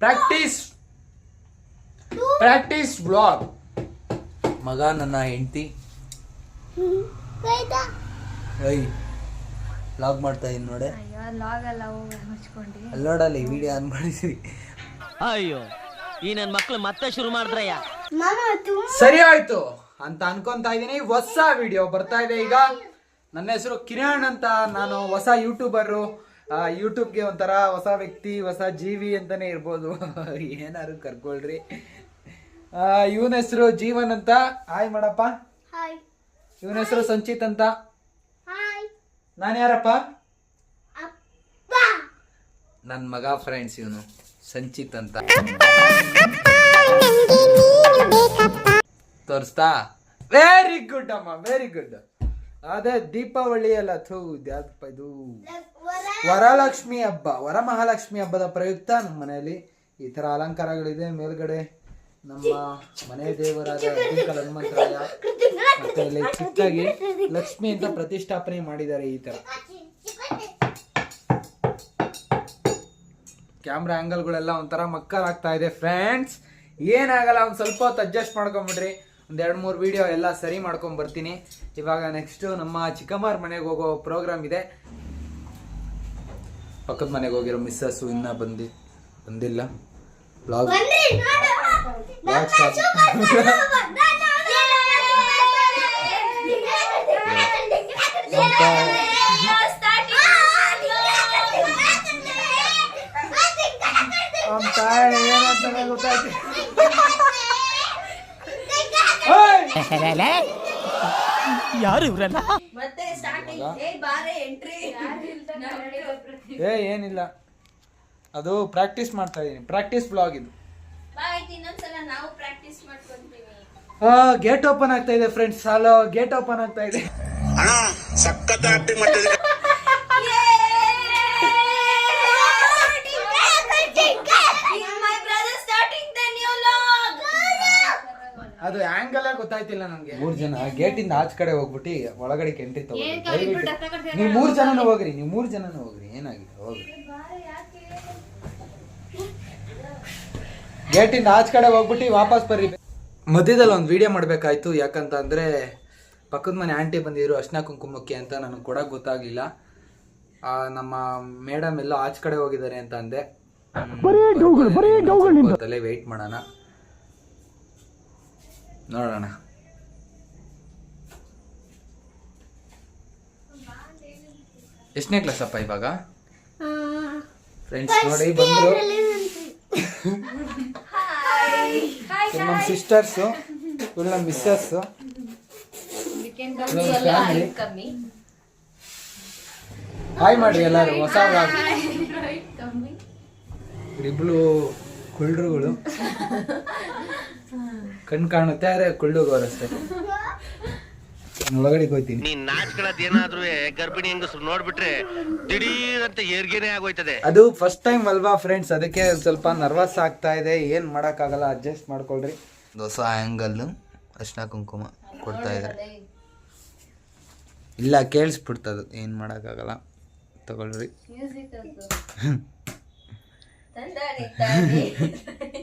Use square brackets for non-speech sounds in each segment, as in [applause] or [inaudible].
Practice practice blog ಮಗ ನನ್ನ ಹೆಂಡತಿ. ಐ ಬ್ಲಾಗ್ ಮಾಡ್ತಾ ಇದ್ದೀನಿ ನೋಡೆ. ಲಾಗ್ ಅಲ್ಲೋಡಲ್ಲ ಈ ವಿಡಿಯೋ ಆನ್ ಮಾಡಿದ್ರಿ ಅಯ್ಯೋ ಈ ನನ್ನ ಮಕ್ಳು ಮತ್ತೆ ಶುರು ಮಾಡಿದ್ರಯ್ಯ? ಸರಿ ಆಯ್ತು. ಅಂತ ಅನ್ಕೊಂತ ಇದೀನಿ. ಹೊಸ ವಿಡಿಯೋ ಬರ್ತಾ ಇದೆ ಈಗ. ನನ್ನ ಹೆಸರು ಕಿರಣ್ ಅಂತ. ನಾನು ಹೊಸ ಯೂಟ್ಯೂಬರು ಯೂಟ್ಯೂಬ್ಗೆ ಒಂಥರ ಹೊಸ ವ್ಯಕ್ತಿ ಹೊಸ ಜೀವಿ ಅಂತಾನೆ ಇರ್ಬೋದು. [laughs] ಏನಾದ್ರು ಕರ್ಕೊಳ್ರಿ. ಇವನ ಹೆಸರು ಜೀವನ್ ಅಂತ. ಹಾಯ್ ಮಾಡಪ್ಪ. ಇವನ ಹೆಸರು ಸಂಚಿತ್ ಅಂತ. ನಾನು ಯಾರಪ್ಪ? ನನ್ನ ಮಗ ಫ್ರೆಂಡ್ಸ್ ಇವನು. ಸಂಚಿತ್ ಅಂತ. ತೋರಿಸ್ತಾ? ವೆರಿ ಗುಡ್ ಅಮ್ಮ ವೆರಿ ಗುಡ್ ಅದೇ ದೀಪಾವಳಿ ಅಲ್ಲ ಥೂ ಯಾವ್ದಪ್ಪ ಇದು? ವರಲಕ್ಷ್ಮಿ. ಹಬ್ಬ ವರಮಹಾಲಕ್ಷ್ಮಿ ಹಬ್ಬದ ಪ್ರಯುಕ್ತ ನಮ್ಮ ಮನೆಯಲ್ಲಿ ಈ ತರ ಅಲಂಕಾರಗಳಿದೆ. ಮೇಲ್ಗಡೆ ನಮ್ಮ ಮನೆ ದೇವರಾದ ಅಬ್ಬಿಕಲ್ ಹನುಮಂತರಾಯ ಮತ್ತೆ ಇಲ್ಲಿ ಚಿಕ್ಕಾಗಿ ಲಕ್ಷ್ಮಿ ಅಂತ ಪ್ರತಿಷ್ಠಾಪನೆ ಮಾಡಿದ್ದಾರೆ ಈ ತರ ಕ್ಯಾಮ್ರಾ ಆ್ಯಂಗಲ್ಗಳೆಲ್ಲ ಒಂಥರ ಮಕ್ಕಳಾಗ್ತಾ ಆಗ್ತಾ ಇದೆ. ಫ್ರೆಂಡ್ಸ್ ಏನಾಗಲ್ಲ ಒಂದು ಸ್ವಲ್ಪ ಹೊತ್ತು ಅಡ್ಜಸ್ಟ್ ಮಾಡ್ಕೊಂಬಿಡ್ರಿ. ಒಂದು ಎರಡು ಮೂರು ವಿಡಿಯೋ ಎಲ್ಲ ಸರಿ ಮಾಡ್ಕೊಂಡು ಬರ್ತೀನಿ. ಇವಾಗ ನೆಕ್ಸ್ಟು ನಮ್ಮ ಚಿಕ್ಕಮ್ಮರ ಮನೆಗೆ ಹೋಗೋ ಪ್ರೋಗ್ರಾಮ್ ಇದೆ. ಪಕ್ಕದ ಮನೆಗೆ ಹೋಗಿರೋ ಮಿಸ್ಸಸ್ಸು ಇನ್ನೂ ಬಂದಿ ಬಂದಿಲ್ಲ. ಬ್ಲಾಗ್ ಬನ್ರಿ ನೋಡು ಬ್ಲಾಗ್ ಸ್ಟಾರ್ಟ್ ಅವ್ನ್ ತಾಯಿ ಏನಂತಾನೆ ಗೊತ್ತಾಯ್ತು ಓಯ್! ಯಾರು ಇವ್ರಲ್ಲ ಏ ಏನಿಲ್ಲ. ಅದು ಪ್ರಾಕ್ಟೀಸ್ ಮಾಡ್ತಾ ಇದೀನಿ. ಪ್ರಾಕ್ಟೀಸ್ ಬ್ಲಾಗ್ ಇದು. ಗೇಟ್ ಓಪನ್ ಆಗ್ತಾ ಇದೆ ಫ್ರೆಂಡ್ಸ್ ಹಲೋ ಗೇಟ್ ಓಪನ್ ಆಗ್ತಾ ಇದೆ. ಅಣ್ಣ ಸಖತ್ ಆಕ್ಟಿಂಗ್ ಅದು ಆಂಗಲ್ ಗೊತ್ತಾಯ್ತಿಲ್ಲ ನಮ್ಗೆ ಮೂರ್ ಜನ ಗೇಟ್ ಇಂದ ಆಚ ಕಡೆ ಹೋಗ್ಬಿಟ್ಟು ಒಳಗಡೆ ಎಂಟ್ರಿ ತಗೋರಿ ನೀವು ಮೂರ್ ಜನನೂ ಹೋಗ್ರಿ ನೀವು ಮೂರ್ ಜನನೂ ಹೋಗ್ರಿ ಏನಾಗಿದೆ ಹೋಗ್ರಿ. ಗೇಟ್ ಇಂದ ಆಚ ಕಡೆ ಹೋಗ್ಬಿಟ್ಟು ವಾಪಸ್ ಬರ್ರಿ. ಮಧ್ಯದಲ್ಲಿ ಒಂದು ವಿಡಿಯೋ ಮಾಡ್ಬೇಕಾಯ್ತು ಯಾಕಂತ ಅಂದ್ರೆ ಪಕ್ಕದ ಮನೆ ಆಂಟಿ ಬಂದಿದ್ರು ಅರ್ಶಿನ ಕುಂಕುಮಕ್ಕೆ ಅಂತ ನನಗೆ ಕೊಡಕ್ ಗೊತ್ತಾಗ್ಲಿಲ್ಲ. ಆ, ನಮ್ಮ ಮೇಡಮ್ ಎಲ್ಲ ಆಚ ಕಡೆ ಹೋಗಿದ್ದಾರೆ ಅಂತ ಅಂದೆ. ತಲೆ ವೆಯ್ಟ್ ಮಾಡೋಣ. ನೋಡೋಣ. ಎಷ್ಟನೇ ಕ್ಲಾಸ್ ಅಪ್ಪ ಇವಾಗ? ಫ್ರೆಂಡ್ಸ್ ನೋಡಿ ಬಂದರು. ನಮ್ಮ ಸಿಸ್ಟರ್ಸು ಇವಳು ನಮ್ಮ ಮಿಸ್ಸಸ್ಸು ಫ್ಯಾಮಿಲಿ ಹಾಯ್ ಮಾಡಿ ಎಲ್ಲರೂ ಹೊಸ ಇಬ್ಳು ಕುಳ್ಳುಗಳು [laughs] ಕಣ್ ಕಾಣುತ್ತೆ ಆದ್ರೆ ಕುಳ್ಳು ಗೋರಸ್ತೆ. ಒಳಗಡೆ ಹೋಗ್ತೀನಿ. ನೀನ್ ನಾಚ್ಕೊಳ್ಳೋದ್ ಏನಾದ್ರೂ ಗರ್ಭಿಣಿ ಹೆಂಗಸ್ರು ನೋಡ್ಬಿಟ್ರೆ ದಿಢೀರ್ ಅಂತ ಏರ್ಗೇನೆ ಆಗೋಯ್ತದೆ. ಅದು ಫಸ್ಟ್ ಟೈಮ್ ಅಲ್ವಾ ಫ್ರೆಂಡ್ಸ್ ಅದಕ್ಕೆ ಸ್ವಲ್ಪ ನರ್ವಸ್ ಆಗ್ತಾ ಇದೆ. ಏನ್ ಮಾಡಕ್ಕಾಗಲ್ಲ ಅಡ್ಜಸ್ಟ್ ಮಾಡ್ಕೊಳ್ರಿ. ಹೊಸ ಆ್ಯಂಗಲ್ ಅರ್ಶಿನ ಕುಂಕುಮ ಕೊಡ್ತಾ ಇದ್ದಾರೆ. ಇಲ್ಲ ಕೇಳಿಸ್ಬಿಡ್ತದು. ಏನ್ ಮಾಡೋಕ್ಕಾಗಲ್ಲ ತಗೊಳ್ರಿ.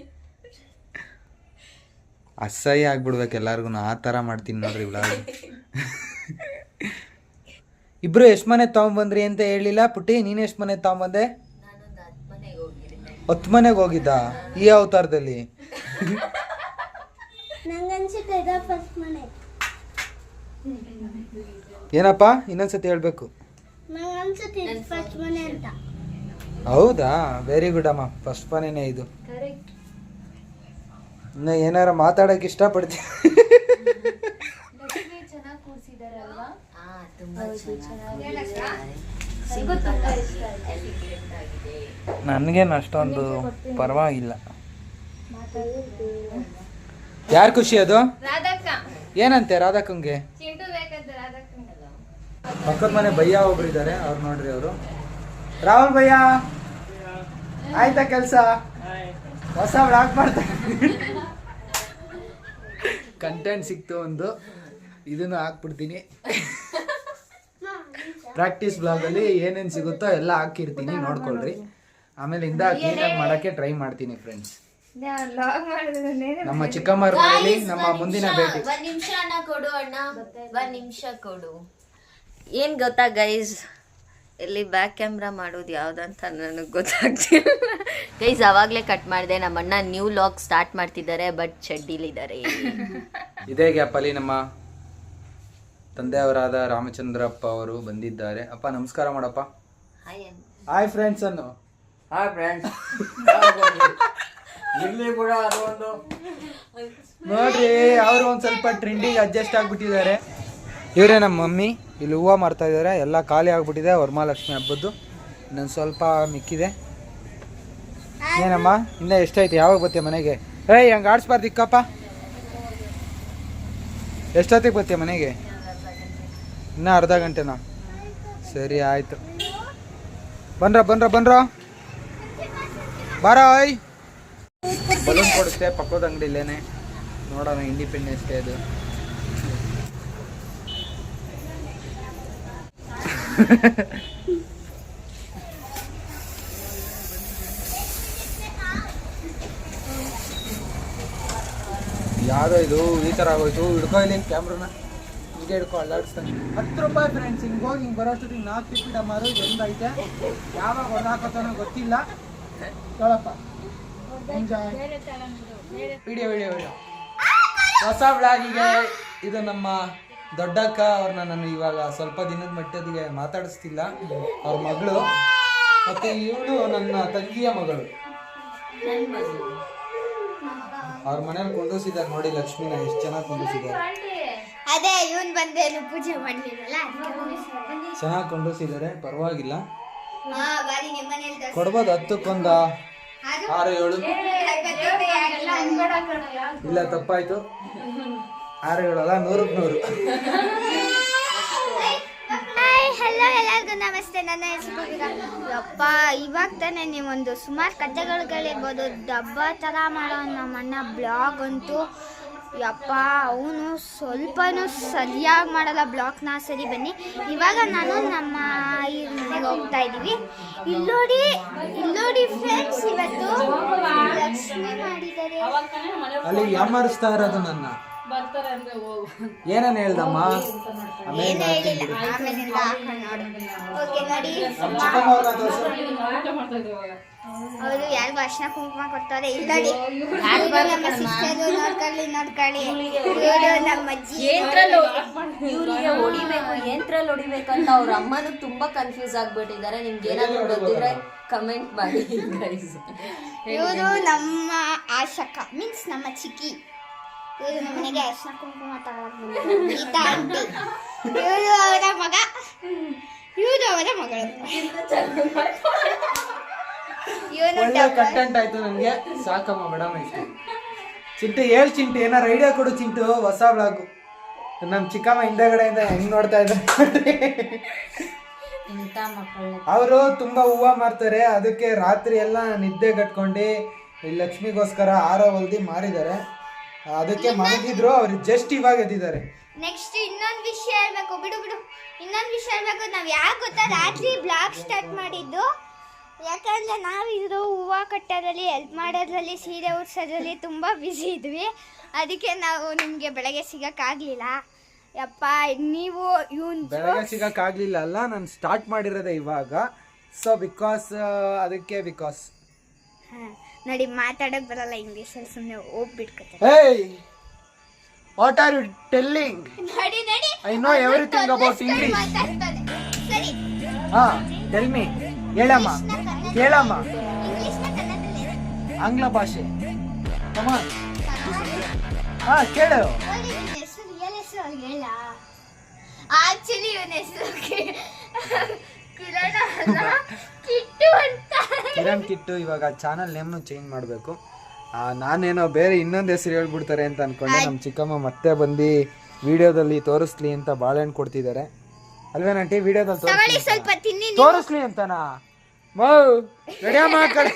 [laughs] ಅಸಹ್ಯ ಆಗ್ಬಿಡ್ಬೇಕು ಎಲ್ಲಾರ್ಗು ಆ ಥರ ಮಾಡ್ತೀನಿ ನೋಡ್ರಿ ಇವಳ ಇಬ್ರು ಎಷ್ಟು ಮನೆ ತಗೊಂಬಂದ್ರಿ ಅಂತ ಹೇಳಿಲ್ಲ ಪುಟ್ಟಿ? ನೀನು ಎಷ್ಟು ಮನೆ ತಗೊಂಬಂದೆ? ಹತ್ತು ಮನೆಗೆ ಹೋಗಿದ್ದ? ಈ ಅವತಾರದಲ್ಲಿ. ಏನಪ್ಪ? ಇನ್ನೊಂದ್ಸತಿ ಹೇಳ್ಬೇಕು. ಹೌದಾ? ವೆರಿ ಗುಡ್ ಅಮ್ಮ. ಫಸ್ಟ್ ಮನೆನೇ ಇದು. ಇನ್ನು ಏನಾರ ಮಾತಾಡಕ್ಕೆ ಇಷ್ಟಪಡ್ತೀನಿ ಚೆನ್ನಾಗಿ ಕೂರ್ಸಿದಾರಲ್ವಾ? ನನಗೇನು ಅಷ್ಟೊಂದು ಪರವಾಗಿಲ್ಲ. ಯಾರು ಖುಷಿ ಅದು? ಏನಂತೆ ರಾಧಾಕಂಗೆ ಪಕ್ಕದ ಮನೆ ಭಯ್ಯ ಒಬ್ರು ಇದ್ದಾರೆ ಅವ್ರು ನೋಡ್ರಿ ಅವರು. ರಾಹುಲ್ ಭಯ್ಯ ಆಯ್ತಾ ಕೆಲಸ? ಹೊಸ ಹಾಕ್ ಮಾಡ್ತಾರೆ ಕಂಟೆಂಟ್ ಸಿಕ್ತು ಒಂದು ಇದನ್ನು ಹಾಕ್ಬಿಡ್ತೀನಿ. ಪ್ರಾಕ್ಟೀಸ್ ಬ್ಲಾಗಲ್ಲಿ ಏನೇನು ಸಿಗುತ್ತೋ ಎಲ್ಲ ಹಾಕಿರ್ತೀನಿ ನೋಡ್ಕೊಳ್ರಿ. ಆಮೇಲೆ ಇಂದ ಕ್ಲೀನಾಗಿ ಮಾಡೋಕ್ಕೆ ಟ್ರೈ ಮಾಡ್ತೀನಿ ಫ್ರೆಂಡ್ಸ್ ನಮ್ಮ ಚಿಕ್ಕಮ್ಮರ ಮನೆಯಲ್ಲಿ ನಮ್ಮ ಮುಂದಿನ ಭೇಟಿ. ಒಂದ್ ನಿಮಿಷ ಅಣ್ಣ ಕೊಡು ಅಣ್ಣ. ಒಂದ್ ನಿಮಿಷ ಕೊಡು. ಏನ್ ಗೊತ್ತಾ ಗೈಸ್ ಇಲ್ಲಿ ಬ್ಯಾಕ್ ಕ್ಯಾಮ್ರಾ ಮಾಡೋದು ಯಾವ್ದಂತ ನನಗೆ ಗೊತ್ತಾಗ್ತಿಲ್ಲ. ಗೈಸ್ ಅವಾಗಲೇ ಕಟ್ ಮಾಡಿದೆ. ನಮ್ಮ ಅಣ್ಣ ನ್ಯೂ ಲಾಗ್ ಸ್ಟಾರ್ಟ್ ಮಾಡ್ತಿದ್ದಾರೆ ಬಟ್ ಚಡ್ಡಿಲಿದ್ದಾರೆ ಇದೇ ಗ್ಯಾಪಲ್ಲಿ ನಮ್ಮ ತಂದೆಯವರಾದ ರಾಮಚಂದ್ರಪ್ಪ ಅವರು ಬಂದಿದ್ದಾರೆ. ಅಪ್ಪ ನಮಸ್ಕಾರ ಮಾಡಪ್ಪ. ಹಾಯ್ ಫ್ರೆಂಡ್ಸ್ ಅನ್ನು. ಹಾಯ್ ಫ್ರೆಂಡ್ಸ್ [laughs] ಇಲ್ಲಿ ಕೂಡ ಅದು ಒಂದು ನೋಡ್ರಿ ಅವರು ಒಂದ್ ಸ್ವಲ್ಪ ಟ್ರೆಂಡಿಗೆ ಅಡ್ಜಸ್ಟ್ ಆಗ್ಬಿಟ್ಟಿದ್ದಾರೆ. ಇವರೇ ನಮ್ಮ ಮಮ್ಮಿ. ಇಲ್ಲಿ ಹೂವು ಮಾರ್ತಾ ಎಲ್ಲ ಖಾಲಿ ಆಗಿಬಿಟ್ಟಿದೆ. ವರಮಹಾಲಕ್ಷ್ಮಿ ಹಬ್ಬದ್ದು. ಇನ್ನೊಂದು ಸ್ವಲ್ಪ ಮಿಕ್ಕಿದೆ. ಏನಮ್ಮ? ಇನ್ನ ಎಷ್ಟಾಯ್ತು? ಯಾವಾಗ ಬರ್ತೀಯ ಮನೆಗೆ? ಏಯ್, ಹಂಗೆ ಆಡಿಸ್ಬಾರ್ದು ಇಕ್ಕಪ್ಪ. ಎಷ್ಟೊತ್ತಿಗೆ ಬರ್ತೀಯ ಮನೆಗೆ? ಇನ್ನೂ ಅರ್ಧ ಗಂಟೆನಾ? ಸರಿ, ಆಯಿತು. ಬನ್ರ ಬನ್ರ ಬನ್ರ. ಬಾರ, ಓಯ್. ಬಲೂನ್ ಕೊಡುತ್ತೆ. ಪಕ್ಕದ ಅಂಗಡಿಲೇನೆ ನೋಡೋಣ ಇಂಡಿಪೆಂಡೆನ್ಸ್ ಡೇ ಅದು. ಯಾವುದೋ ಇದು ಈ ಥರ ಆಗೋಯ್ತು. ಹಿಡ್ಕೊ ಇಲ್ಲಿ ಕ್ಯಾಮ್ರನ ಹಿಂಗೆ ಹಿಡ್ಕೊ ಅಲ್ಲಾಡಿಸ್ತಾನೆ ಹತ್ತು ರೂಪಾಯಿ ಫ್ರೆಂಡ್ಸ್ ಹಿಂಗೆ ಹೋಗಿ ಹಿಂಗೆ ಬರೋಷ್ಟೊತ್ತಿಗೆ ನಾಲ್ಕು ಫಿಫ್ಟಿ ಮಾರು ಎಂದೈತೆ ಯಾವಾಗ ಹೊಡೆದಾಕೋತಾನೋ ಗೊತ್ತಿಲ್ಲ. ತೊಳಪ್ಪ ಎಂಜಾಯ್ ವಿಡಿಯೋ ವಿಡಿಯೋ ವಿಡಿಯೋ ಹೊಸ ಬ್ಲಾಗಿಗೆ ಇದು ನಮ್ಮ ದೊಡ್ಡಕ್ಕ ಅವ್ರನ್ನ ನಾನು ಇವಾಗ ಸ್ವಲ್ಪ ದಿನದ ಮಟ್ಟದಿಗೆ ಮಾತಾಡಿಸ್ತಿಲ್ಲ. ಅವ್ರ ಮಗಳು. ಮತ್ತೆ ಇವಳು ನನ್ನ ತಂಗಿಯ ಮಗಳು. ಅವ್ರ ಮನೇಲಿ ಕೊಂಡೋಸಿದ್ದಾರೆ ನೋಡಿ ಲಕ್ಷ್ಮೀನ ಎಷ್ಟು ಚೆನ್ನಾಗಿ ಕೊಂಡೋಸಿದ್ದಾರೆ ಅದೇ ಇವನ್ ಬಂದೇನು ಪೂಜೆ ಮಾಡ್ಲಿಲ್ಲ ಚೆನ್ನಾಗಿ ಕೊಂಡೋಸಿದ್ದಾರೆ ಪರವಾಗಿಲ್ಲ. ಹಾ ಬಾರಿ ನಿಮ್ಮ ಮನೇಲಿ ಕೊಡ್ಬೋದು ಹತ್ತಕ್ಕೊಂದ. ಆರು ಏಳು. ಇಲ್ಲ ತಪ್ಪಾಯ್ತು. [laughs] ಆರು ಏಳು ಅಲ್ಲ ನೂರಕ್ಕೆ ನೂರು ಹಲೋ ಎಲ್ಲರಿಗೂ ನಮಸ್ತೆ. ನನ್ನ ಹೆಸರು ಅಪ್ಪ ಯಪ್ಪ ಇವಾಗ ತಾನೇ ನೀವೊಂದು ಸುಮಾರು ಕಥೆಗಳಿರ್ಬೋದು ಡಬ್ಬ ಥರ ಮಾಡೋ ನಮ್ಮ ಅಣ್ಣ ಬ್ಲಾಗ್ ಅಂತೂ ಯಪ್ಪ ಅವನು ಸ್ವಲ್ಪನೂ ಸರಿಯಾಗಿ ಮಾಡಲ್ಲ. ಬ್ಲಾಕ್ನ ಸರಿ ಬನ್ನಿ. ಇವಾಗ ನಾನು ನಮ್ಮ ಈ ಮನೆಗೆ ಹೋಗ್ತಾ ಇದ್ದೀವಿ. ಇಲ್ಲೋಡಿ ಇಲ್ಲೋಡಿ ಫ್ರೆಂಡ್ಸ್ ಇವತ್ತು. ಲಕ್ಷ್ಮಿ ಮಾಡಿದ್ದಾರೆ. ಅಲ್ಲಿ ಯಾಮಾರಿಸ್ತಾ ಇರೋದು ನನ್ನ? ಏನನ್ ಹೇಳ್ದಮ್ಮ? ಆಮೇಲೆ ಏನು ಹಾಕ್ತೀನಿ ಹೇಳಿಲ್ಲ. ಬಿಡು. ಆಮೇಲಿಂದ ಹಾಕೊಂಡು ನೋಡು. ಓಕೆ ನೋಡಿ. ತೋರ್ಸು. ಅವರು ಯಾರಿಗೂ ಅರ್ಶನ ಕುಂಕುಮ ಕೊಡ್ತಾರೆ? ಇಲ್ಲಿ ನೋಡಿ ಇವ್ರು ನಮ್ಮ ಸಿಸ್ಟರ್ ನೋಡ್ಕೊಳ್ಳಿ ನೋಡ್ಕೊಳ್ಳಿ. ಇವರು ನಮ್ಮ ಅಜ್ಜಿ. ಇವ್ರಿಗೆ ಹೊಡಿಬೇಕು ಏನ್ರಲ್ಲಿ ಹೊಡಿಬೇಕು ಅಂತ ಅವ್ರ ಅಮ್ಮನೂ ತುಂಬಾ ಕನ್ಫ್ಯೂಸ್ ಆಗ್ಬಿಟ್ಟಿದ್ದಾರೆ. ನಿಮ್ಗೆ ಏನಾದ್ರು ಗೊತ್ತಿದ್ರೆ ಕಮೆಂಟ್ ಮಾಡಿ ಇವರು ನಮ್ಮ ಆಶಕ ಮೀನ್ಸ್ ನಮ್ಮ ಚಿಕ್ಕಿ. ಇವರು ಅರ್ಶನ ಕುಂಕುಮ ತಗೊಳಕ್ ಗೀತಾ ಆಂಟಿ [laughs] ಇವರು ಅವರ ಮಗ. ಇವರು ಅವರ ಮಗಳು. ಒಳ್ಳೆ ಕಂಟೆಂಟ್ ಆಯ್ತು ನನಗೆ. ಸಾಕಮ್ಮ ಮೇಡಮ್ ಇಷ್ಟು. ಚಿಂಟು ಹೇಳ್ ಚಿಂಟು ಏನಾರ ಐಡಿಯಾ ಕೊಡು ಚಿಂಟು ಹೊಸ ಬ್ಲಾಗು ನಮ್ಮ ಚಿಕ್ಕಮ್ಮ ಹಿಂದೆಗಡೆಯಿಂದ ಹೆಂಗ್ ನೋಡ್ತಾ ಇದ್ದಾರೆ ಅವರು ತುಂಬಾ ಹೂವ ಮಾರ್ತಾರೆ. ಅದಕ್ಕೆ ರಾತ್ರಿ ಎಲ್ಲ ನಿದ್ದೆ ಕಟ್ಕೊಂಡು ಲಕ್ಷ್ಮಿಗೋಸ್ಕರ ಆರೋ ಹೊಲ್ದಿ ಮಾರಿದ್ದಾರೆ. ಅದಕ್ಕೆ ಮಲಗಿದ್ರು ಅವ್ರು ಜಸ್ಟ್ ಇವಾಗ ಎದ್ದಿದ್ದಾರೆ. ನೆಕ್ಸ್ಟ್ ಇನ್ನೊಂದು ವಿಷಯ ಹೇಳ್ಬೇಕು. ಬಿಡು ಬಿಡು. ಇನ್ನೊಂದು ವಿಷಯ ಹೇಳ್ಬೇಕು. ನಾವು ಯಾಕೆ ಗೊತ್ತಾ? ರಾತ್ರಿ ಬ್ಲಾಗ್ ಸ್ಟಾರ್ಟ್ ಮಾಡಿದ್ದು. ಯಾಕಂದ್ರೆ ನಾವು ಇದು ಹೂವು ಕಟ್ಟೋದ್ರಲ್ಲಿ ಹೆಲ್ಪ್ ಮಾಡೋದ್ರಲ್ಲಿ ಸೀರೆ ಉಡ್ಸೋದ್ರಲ್ಲಿ ತುಂಬ ಬ್ಯುಸಿ ಇದ್ವಿ. ಅದಕ್ಕೆ ನಾವು ನಿಮಗೆ ಬೆಳಗ್ಗೆ ಸಿಗೋಕ್ಕಾಗಲಿಲ್ಲ ಯಪ್ಪ ನೀವು ಇವನ್ ಬೆಳಗ್ಗೆ ಸಿಗಕ್ಕಾಗ್ಲಿಲ್ಲ ಅಲ್ಲ ನಾನು ಸ್ಟಾರ್ಟ್ ಮಾಡಿರೋದೇ ಇವಾಗ. ಸೊ ಬಿಕಾಸ್ ಅದಕ್ಕೆ ಬಿಕಾಸ್ ನೋಡಿ ಮಾತಾಡೋಕೆ ಬರಲ್ಲ ಇಂಗ್ಲೀಷಲ್ಲಿ ಸುಮ್ಮನೆ ಹೋಗ್ಬಿಟ್ಕೊತಾರೆ hey what are you telling ನೋಡಿ ನೋಡಿ. I know everything about English ಮಾತಾಡ್ತಾನೆ. ಸರಿ. ಹಾ ಟೆಲ್ ಮೀ ಹೇಳಮ್ಮ. ಕೇಳಮ್ಮ ಆಂಗ್ಲ ಭಾಷೆ. ಕಮ ಹಾ ಕೇಳು. ಆಕ್ಚುಲಿ ಇವನ ಹೆಸರು ಕಿರಣ ಅಲ್ಲ. ಕಿಟ್ಟು ಅಂತ. ಕಿರಣ್ ಕಿಟ್ಟು ಇವಾಗ ಚಾನಲ್ ನೇಮ್ನು ಚೇಂಜ್ ಮಾಡಬೇಕು. ನಾನೇನೋ ಬೇರೆ ಇನ್ನೊಂದು ಹೆಸರು ಹೇಳ್ಬಿಡ್ತಾರೆ ಅಂತ ಅನ್ಕೊಂಡೆ. ನಮ್ಮ ಚಿಕ್ಕಮ್ಮ ಮತ್ತೆ ಬಂದು ವಿಡಿಯೋದಲ್ಲಿ ತೋರಿಸ್ಲಿ ಅಂತ ಬಾಳೆಹಣ್ಣು ಕೊಡ್ತಿದ್ದಾರೆ. ಅಲ್ವೇನಂಟಿ ವಿಡಿಯೋದಲ್ಲಿ ತಗೊಳ್ಳಿ ತೋರಿಸ್ಲಿ ಸ್ವಲ್ಪ ತಿನ್ನಿ ನೀವು. ತೋರಿಸ್ಲಿ ಅಂತನಾ? ಮೌ ಆ ಕಡೆ?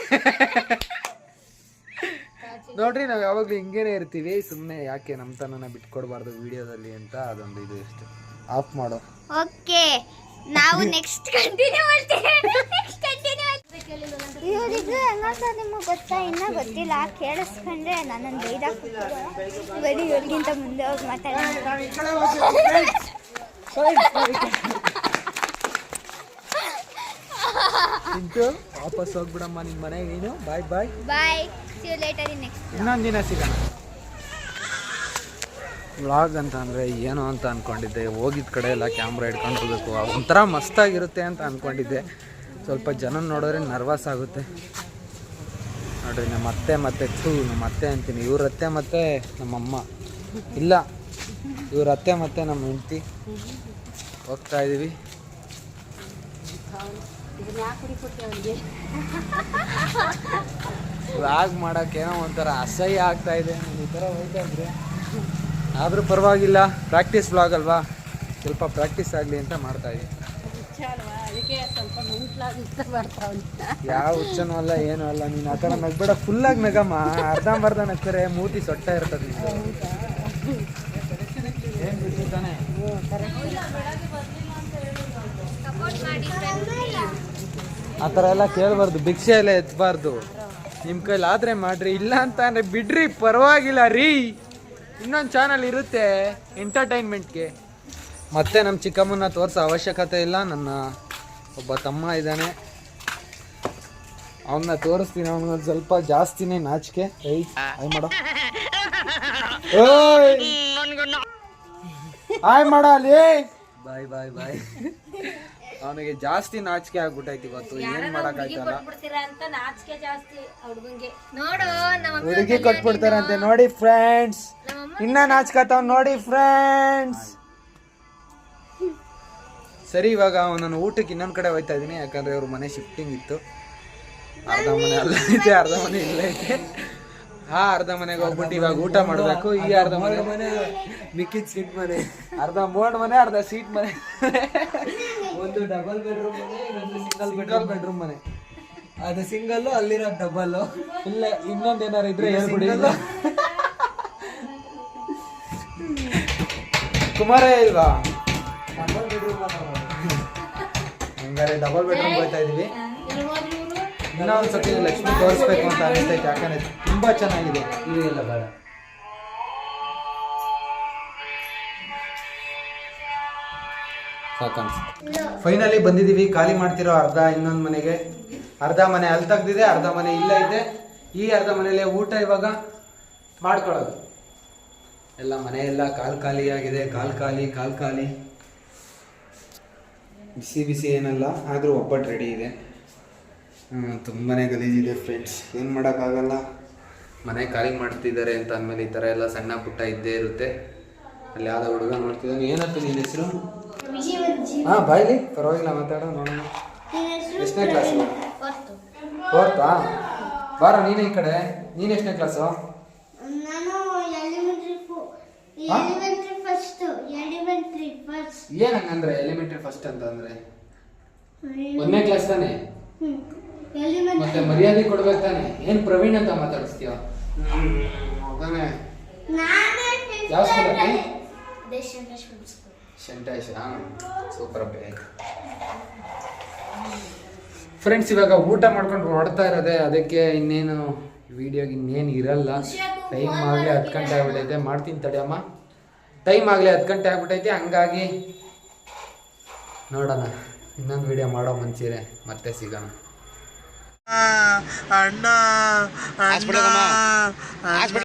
ನೋಡ್ರಿ ನಾವು ಯಾವಾಗಲೂ ಹಿಂಗೇನೆ ಇರ್ತೀವಿ. ಸುಮ್ಮನೆ ಯಾಕೆ ನಮ್ಮ ತನನ ಬಿಟ್ಕೊಡ್ಬಾರ್ದು ವಿಡಿಯೋದಲ್ಲಿ ಅಂತ ಅದೊಂದು ಇದು ಇಷ್ಟು. ಆಫ್ ಮಾಡೋ. ಓಕೆ. ನಾವು ನೆಕ್ಸ್ಟ್ ಕಂಟಿನ್ಯೂ ಮಾಡ್ತೀವಿ. ನೆಕ್ಸ್ಟ್ ಕಂಟಿನ್ಯೂ ಇವರಿಬ್ರು ಸರ್ ನಿಮಗೆ ಗೊತ್ತಾ ಇನ್ನೂ ಗೊತ್ತಿಲ್ಲ. ಕೇಳಿಸ್ಕೊಂಡ್ರೆ ನನ್ನನ್ನು ಬೈದ ಬರೀ ಇವ್ರಿಗಿಂತ ಮುಂದೆ ಹೋಗಿ ಮಾತಾಡೋದು ಇಂಟು ವಾಪಸ್ ಹೋಗ್ಬಿಡಮ್ಮ ನಿಮ್ಮ ಮನೆಗೆ ನೀನು. Bye bye bye see you later in next ಇನ್ನೊಂದು ದಿನ ಸಿಗೋಣ. ವ್ಲಾಗ್ ಅಂತ ಅಂದರೆ ಏನು ಅಂತ ಅಂದ್ಕೊಂಡಿದ್ದೆ ಹೋಗಿದ್ದ ಕಡೆ ಎಲ್ಲ ಕ್ಯಾಮ್ರಾ ಇಟ್ಕೊಂಡು ಹೋಗಬೇಕು ಅವ್ ಒಂಥರ ಮಸ್ತಾಗಿರುತ್ತೆ ಅಂತ ಅಂದ್ಕೊಂಡಿದ್ದೆ ಸ್ವಲ್ಪ ಜನ ನೋಡಿದ್ರೆ ನರ್ವಸ್ ಆಗುತ್ತೆ. ನೋಡ್ರಿ ನಮ್ಮ ಅತ್ತೆ ಮತ್ತೆ ಟೂ ನಮ್ಮ ಅತ್ತೆ ಅಂತೀನಿ. ಇವ್ರ ಅತ್ತೆ ಮತ್ತೆ ನಮ್ಮಮ್ಮ ಇಲ್ಲ ಇವ್ರ ಅತ್ತೆ ಮತ್ತೆ ನಮ್ಮ ಹೆಂಡತಿ. ಹೋಗ್ತಾ ಇದ್ದೀವಿ [laughs] ವ್ಲಾಗ್ ಮಾಡೋಕ್ಕೇನೋ ಒಂಥರ ಅಸಹ್ಯ ಆಗ್ತಾ ಇದೆ. ಈ ಥರ ಹೋಗ್ತಾ ಇದ್ರೆ. ಆದರೂ ಪರವಾಗಿಲ್ಲ ಪ್ರಾಕ್ಟೀಸ್ ಬ್ಲಾಗ್ ಅಲ್ವಾ? ಸ್ವಲ್ಪ ಪ್ರಾಕ್ಟೀಸ್ ಆಗಲಿ ಅಂತ ಮಾಡ್ತಾ ಇದ್ದೀನಿ. ಯಾವ ಹುಚ್ಚನೂ ಅಲ್ಲ ಏನೂ ಅಲ್ಲ. ನೀನು ಆ ಥರ ನಗ್ಬೇಡ ಫುಲ್ಲಾಗಿ ನಗಮ್ಮ ಅರ್ಧಂಬರ್ಧ ನಗ್ತಾರೆ ಮೂತಿ ಸೊಟ್ಟ ಇರ್ತದೆ ಆ ಥರ ಎಲ್ಲ ಕೇಳಬಾರ್ದು ಭಿಕ್ಷೆ ಎಲ್ಲ ಎತ್ತಬಾರ್ದು ನಿಮ್ಮ ಕೈಲಿ ಆದರೆ ಮಾಡ್ರಿ ಇಲ್ಲ ಅಂತ ಅಂದರೆ ಬಿಡ್ರಿ ಪರವಾಗಿಲ್ಲ ರೀ. ಇನ್ನೊಂದು ಚಾನಲ್ ಇರುತ್ತೆ ಎಂಟರ್ಟೈನ್ಮೆಂಟ್ಗೆ ಮತ್ತೆ ನಮ್ಮ ಚಿಕ್ಕಮ್ಮನ ತೋರಿಸೋ ಅವಶ್ಯಕತೆ ಇಲ್ಲ. ನನ್ನ ಒಬ್ಬ ತಮ್ಮ ಇದ್ದಾನೆ. ಅವನ್ನ ತೋರಿಸ್ತೀನಿ. ಅವನಿಗೊಂದು ಸ್ವಲ್ಪ ಜಾಸ್ತಿನೇ ನಾಚಿಕೆ. ಏಯ್ ಹಾಯ್ ಮಾಡೋ. ಓಯ್ ಆಯ್ ಮಾಡ ಅಲ್ಲಿ. ಬಾಯ್ ಬಾಯ್ ಬಾಯ್ ಅವನಿಗೆ ಜಾಸ್ತಿ ನಾಚಿಕೆ ಆಗ್ಬಿಟ್ಟೈತಿ ಇವತ್ತು. ಏನ್ ಮಾಡಕ್ಕಾಯ್ತಲ್ಲ? ನೋಡು ನಮ್ಮ ಹುಡುಗಿ ಕೊಟ್ಬಿಡ್ತಾರಂತೆ ನೋಡಿ ಫ್ರೆಂಡ್ಸ್ ಇನ್ನ ನಾಚ್ಕತಾವ್ ನೋಡಿ ಫ್ರೆಂಡ್ಸ್ ಸರಿ ಇವಾಗ ನಾನು ಊಟಕ್ಕೆ ಇನ್ನೊಂದ್ ಕಡೆ ಹೋಯ್ತಾ ಇದ್ದೀನಿ. ಯಾಕಂದ್ರೆ ಅವ್ರ ಮನೆ ಶಿಫ್ಟಿಂಗ್ ಇತ್ತು. ಅರ್ಧ ಮನೆ ಅಲ್ಲ ಐತೆ ಅರ್ಧ ಮನೆ ಇಲ್ಲ ಐತೆ ಆ ಅರ್ಧ ಮನೆಗೆ ಹೋಗ್ಬಿಟ್ಟು ಇವಾಗ ಊಟ ಮಾಡಬೇಕು. ಈ ಅರ್ಧ ಮನೆ ಮಿಕ್ಕಿದ ಸೀಟ್ ಮನೆ. ಅರ್ಧ ಮೋಡ್ ಮನೆ ಅರ್ಧ ಸೀಟ್ ಮನೆ. ಒಂದು ಡಬಲ್ ಬೆಡ್ರೂಮ್ ಮನೆ ಇನ್ನೊಂದು ಸಿಂಗಲ್ ಬೆಡ್ರೂಮ್ ಬೆಡ್ರೂಮ್ ಮನೆ. ಅದು ಸಿಂಗಲ್ ಅಲ್ಲಿರೋ ಡಬಲ್ ಇಲ್ಲ ಇನ್ನೊಂದು ಏನಾರು ಇದ್ರೆ ಹೇಳ್ಬಿಡಿ. ಕುಮಾರ ಇಲ್ವಾ? ಹಂಗಾರೆ ಡಬಲ್ ಬೆಡ್ರೂಮ್ ಹೋಗ್ತಾ ಇದೀವಿ. ಇನ್ನೂ ಒಂದು ಸತಿ ಲಕ್ಷ್ಮಿ ತೋರಿಸ್ಬೇಕು ಅಂತ ಅನಿಸ್ತೈತೆ ಯಾಕಂದ್ರೆ ತುಂಬಾ ಚೆನ್ನಾಗಿದೆ. ಇದು ಇಲ್ಲ ಬೇಡ. ಫೈನಲಿ ಬಂದಿದ್ದೀವಿ ಖಾಲಿ ಮಾಡ್ತಿರೋ ಅರ್ಧ ಇನ್ನೊಂದು ಮನೆಗೆ. ಅರ್ಧ ಮನೆ ಅಲ್ಲಿ ತೆಗ್ದಿದೆ ಅರ್ಧ ಮನೆ ಇಲ್ಲ ಇದೆ. ಈ ಅರ್ಧ ಮನೆಯಲ್ಲೇ ಊಟ ಇವಾಗ ಮಾಡ್ಕೊಳ್ಳೋದು. ಎಲ್ಲ ಮನೆ ಎಲ್ಲ ಕಾಲ್ ಖಾಲಿ ಆಗಿದೆ ಕಾಲ್ ಖಾಲಿ ಕಾಲ್ ಖಾಲಿ. ಬಿಸಿ ಬಿಸಿ ಏನಲ್ಲ ಆದರೂ ಒಬ್ಬಟ್ಟು ರೆಡಿ ಇದೆ. ಹ್ಮ್, ತುಂಬಾನೇ ಗಲೀಜಿದೆ ಫ್ರೆಂಡ್ಸ್ ಏನು ಮಾಡೋಕ್ಕಾಗಲ್ಲ? ಮನೆ ಖಾಲಿ ಮಾಡ್ತಿದ್ದಾರೆ ಅಂತ ಅಂದಮೇಲೆ ಈ ಥರ ಎಲ್ಲ ಸಣ್ಣ ಪುಟ್ಟ ಇದ್ದೇ ಇರುತ್ತೆ. ಅಲ್ಲಿ ಯಾವ್ದೋ ಹುಡುಗ ನೋಡ್ತಿದ್ದಾನೆ. ಏನಪ್ಪ ನಿನ್ನ ಹೆಸರು? ಹಾಂ ಬಾಯ್ಲಿ ಪರವಾಗಿಲ್ಲ ಮಾತಾಡೋ ನೋಡೋಣ. ಎಷ್ಟನೇ ಕ್ಲಾಸ್ ಫೋರ್ತಾ ಬಾರ ನೀನು ಈ ಕಡೆ. ನೀನು ಎಷ್ಟನೇ class ಏನಂಗಂದ್ರೆ elementary elementary first elementary first ಏನ್ ಎಲಿಮೆಂಟ್ರಿ ಫಸ್ಟ್ ಅಂತ ಅಂದ್ರೆ ಒಂದನೇ ಕ್ಲಾಸ್ ತಾನೆ? ಮತ್ತೆ ಮರ್ಯಾದೆ ಕೊಡ್ಬೇಕು ತಾನೆ. ಏನ್ ಪ್ರವೀಣ್ ಅಂತ ಯಾವ ಶಂಟೇಶ್ ಸೂಪರ್ ಫ್ರೆಂಡ್ಸ್ ಇವಾಗ ಊಟ ಮಾಡ್ಕೊಂಡು ಹೊಡ್ತಾ ಇರೋದೆ. ಅದಕ್ಕೆ ಇನ್ನೇನು ವಿಡಿಯೋಗೆ ಇನ್ನೇನು ಇರಲ್ಲ. ಟೈಮ್ ಆಗಲೇ ಹತ್ತು ಗಂಟೆ ಆಗ್ಬಿಟ್ಟೈತೆ ಮಾಡ್ತೀನಿ ತಡಿಯಮ್ಮ ಟೈಮ್ ಆಗಲೇ ಹತ್ತು ಗಂಟೆ ಆಗ್ಬಿಟ್ಟೈತೆ ಹಂಗಾಗಿ ನೋಡೋಣ. ಇನ್ನೊಂದು ವಿಡಿಯೋ ಮಾಡೋ ಮುಂಚೆ ಮತ್ತೆ ಸಿಗೋಣ. ಅಣ್ಣ